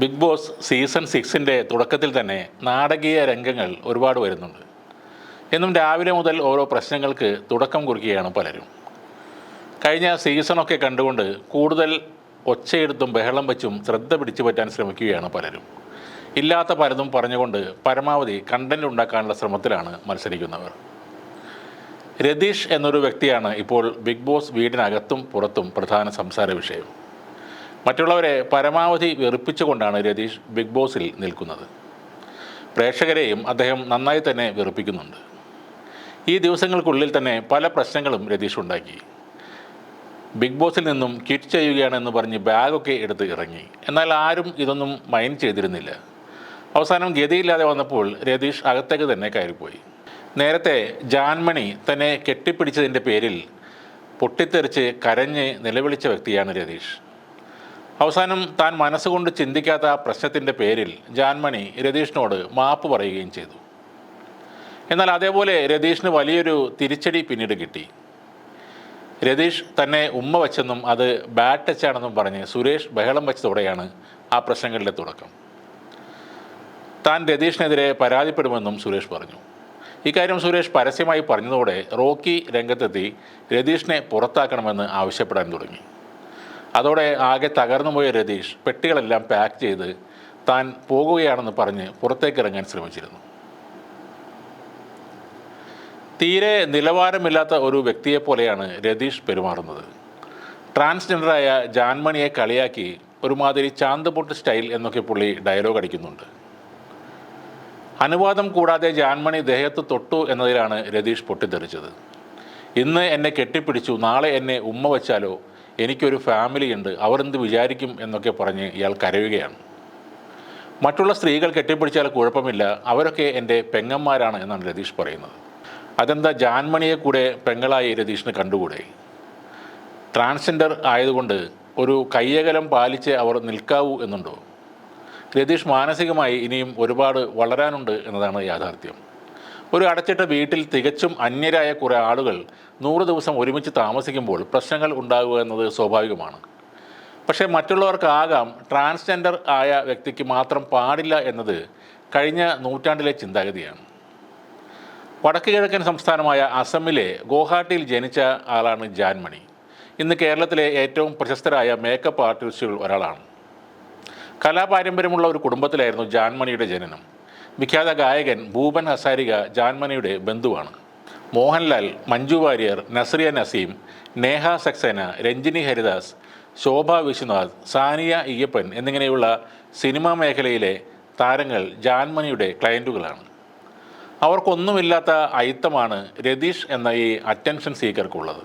Big boss season സിക്സിന്റെ തുടക്കത്തിൽ തന്നെ നാടകീയ രംഗങ്ങൾ ഒരുപാട് വരുന്നുണ്ട്. എന്നും രാവിലെ മുതൽ ഓരോ പ്രശ്നങ്ങൾക്ക് തുടക്കം കുറിക്കുകയാണ് പലരും. കഴിഞ്ഞ സീസണൊക്കെ കണ്ടുകൊണ്ട് കൂടുതൽ ഒച്ചയെടുത്തും ബഹളം വെച്ചും ശ്രദ്ധ പിടിച്ചു പറ്റാൻ ശ്രമിക്കുകയാണ് പലരും. ഇല്ലാത്ത പലതും പറഞ്ഞുകൊണ്ട് പരമാവധി കണ്ടന്റ് ഉണ്ടാക്കാനുള്ള ശ്രമത്തിലാണ് മത്സരിക്കുന്നവർ. രതീഷ് എന്നൊരു വ്യക്തിയാണ് ഇപ്പോൾ ബിഗ് ബോസ് വീടിനകത്തും പുറത്തും പ്രധാന സംസാര വിഷയം. മറ്റുള്ളവരെ പരമാവധി വെറുപ്പിച്ചുകൊണ്ടാണ് രതീഷ് ബിഗ് ബോസിൽ നിൽക്കുന്നത്. പ്രേക്ഷകരെയും അദ്ദേഹം നന്നായി തന്നെ വെറുപ്പിക്കുന്നുണ്ട്. ഈ ദിവസങ്ങൾക്കുള്ളിൽ തന്നെ പല പ്രശ്നങ്ങളും രതീഷ് ഉണ്ടാക്കി. ബിഗ് ബോസിൽ നിന്നും ക്വിറ്റ് ചെയ്യുകയാണെന്ന് പറഞ്ഞ് ബാഗൊക്കെ എടുത്ത് ഇറങ്ങി. എന്നാൽ ആരും ഇതൊന്നും മൈൻഡ് ചെയ്തിരുന്നില്ല. അവസാനം ഗതിയില്ലാതെ വന്നപ്പോൾ രതീഷ് അകത്തേക്ക് തന്നെ കയറിപ്പോയി. നേരത്തെ ജാൻമണി തന്നെ കെട്ടിപ്പിടിച്ചതിന്റെ പേരിൽ പൊട്ടിത്തെറിച്ച് കരഞ്ഞ് നിലവിളിച്ച വ്യക്തിയാണ് രതീഷ്. അവസാനം താൻ മനസ്സുകൊണ്ട് ചിന്തിക്കാത്ത ആ പ്രശ്നത്തിന്റെ പേരിൽ ജാൻമണി രതീഷിനോട് മാപ്പ് പറയുകയും ചെയ്തു. എന്നാൽ അതേപോലെ രതീഷിന് വലിയൊരു തിരിച്ചടി പിന്നീട് കിട്ടി. രതീഷ് തന്നെ ഉമ്മ വെച്ചെന്നും അത് ബാറ്റ് ടച്ചാണെന്നും പറഞ്ഞ് സുരേഷ് ബഹളം വെച്ചതോടെയാണ് ആ പ്രശ്നങ്ങളുടെ തുടക്കം. താൻ രതീഷിനെതിരെ പരാതിപ്പെടുമെന്നും സുരേഷ് പറഞ്ഞു. ഇക്കാര്യം സുരേഷ് പരസ്യമായി പറഞ്ഞതോടെ റോക്കി രംഗത്തെത്തി രതീഷിനെ പുറത്താക്കണമെന്ന് ആവശ്യപ്പെടാൻ തുടങ്ങി. അതോടെ ആകെ തകർന്നുപോയ രതീഷ് പെട്ടികളെല്ലാം പാക്ക് ചെയ്ത് താൻ പോകുകയാണെന്ന് പറഞ്ഞ് പുറത്തേക്ക് ഇറങ്ങാൻ ശ്രമിച്ചിരുന്നു. തീരെ നിലവാരമില്ലാത്ത ഒരു വ്യക്തിയെപ്പോലെയാണ് രതീഷ് പെരുമാറുന്നത്. ട്രാൻസ്ജെൻഡറായ ജാൻമണിയെ കളിയാക്കി ഒരുമാതിരി ചാന്തുപൊട്ട് സ്റ്റൈൽ എന്നൊക്കെ പുള്ളി ഡയലോഗ് അടിക്കുന്നുണ്ട്. അനുവാദം കൂടാതെ ജാൻമണി ദേഹത്ത് തൊട്ടു എന്നതിലാണ് രതീഷ് പൊട്ടിത്തെറിച്ചത്. ഇന്ന് എന്നെ കെട്ടിപ്പിടിച്ചു നാളെ എന്നെ ഉമ്മ വച്ചാലോ എനിക്കൊരു ഫാമിലി ഉണ്ട് അവർ എന്ത് വിചാരിക്കും എന്നൊക്കെ പറഞ്ഞ് ഇയാൾ കരയുകയാണ്. മറ്റുള്ള സ്ത്രീകൾ കെട്ടിപ്പിടിച്ചാൽ കുഴപ്പമില്ല അവരൊക്കെ എന്റെ പെങ്ങന്മാരാണ് എന്നാണ് രതീഷ് പറയുന്നത്. അതെന്താ ജാൻമണിയെ കൂടെ പെങ്ങളായി രതീഷിന് കണ്ടുകൂടെ? ട്രാൻസ്ജെൻഡർ ആയതുകൊണ്ട് ഒരു കയ്യകലം പാലിച്ച് അവർ നിൽക്കാവൂ എന്നുണ്ടോ? രതീഷ് മാനസികമായി ഇനിയും ഒരുപാട് വളരാനുണ്ട് എന്നതാണ് യാഥാർത്ഥ്യം. ഒരു അടച്ചിട്ട വീട്ടിൽ തികച്ചും അന്യരായ കുറേ ആളുകൾ നൂറ് ദിവസം ഒരുമിച്ച് താമസിക്കുമ്പോൾ പ്രശ്നങ്ങൾ ഉണ്ടാകുക എന്നത് സ്വാഭാവികമാണ്. പക്ഷേ മറ്റുള്ളവർക്കാകാം ട്രാൻസ്ജെൻഡർ ആയ വ്യക്തിക്ക് മാത്രം പാടില്ല എന്നത് കഴിഞ്ഞ നൂറ്റാണ്ടിലെ ചിന്താഗതിയാണ്. വടക്ക് കിഴക്കൻ സംസ്ഥാനമായ അസമിലെ ഗോഹാട്ടിയിൽ ജനിച്ച ആളാണ് ജാൻമണി. ഇന്ന് കേരളത്തിലെ ഏറ്റവും പ്രശസ്തരായ മേക്കപ്പ് ആർട്ടിസ്റ്റുകൾ ഒരാളാണ്. കലാപാരമ്പര്യമുള്ള ഒരു കുടുംബത്തിലായിരുന്നു ജാൻമണിയുടെ ജനനം. വിഖ്യാത ഗായകൻ ഭൂപൻ ഹസാരിക ജാൻമനയുടെ ബന്ധുവാണ്. മോഹൻലാൽ മഞ്ജു വാര്യർ നസ്രിയ നസീം നേഹ സക്സേന രഞ്ജിനി ഹരിദാസ് ശോഭ വിശ്വനാഥ് സാനിയ ഇയ്യപ്പൻ എന്നിങ്ങനെയുള്ള സിനിമാ മേഖലയിലെ താരങ്ങൾ ജാൻമണിയുടെ ക്ലയന്റുകളാണ് അവർക്കൊന്നുമില്ലാത്ത അയിത്തമാണ് രതീഷ് എന്ന ഈ അറ്റൻഷൻ സീക്കർക്കുള്ളത്.